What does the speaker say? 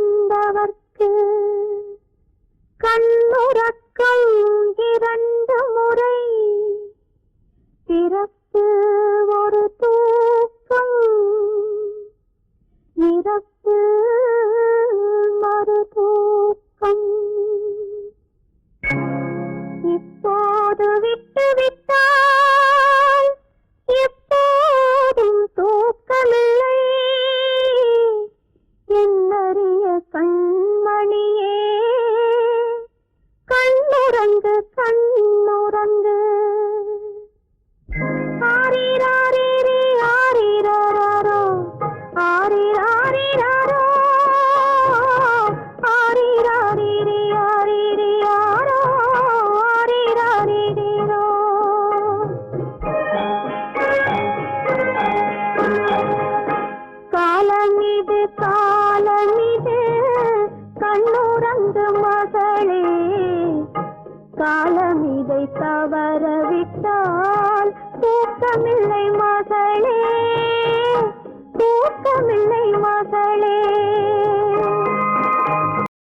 പിറന്നവർക്ക് കണ്ണുറക്കം கண்ணுறங்கு கண்ணுறங்கு ஆரிராரிரி ஆரிராரோ ஆரிராரிராரோ ஆரிராரிரி காலமிது காலமிது கண்ணுறங்கு மகளே. காலமிதை தவறவிட்டால் தூக்கமில்லை மகளே தூக்கமில்லை மகளே.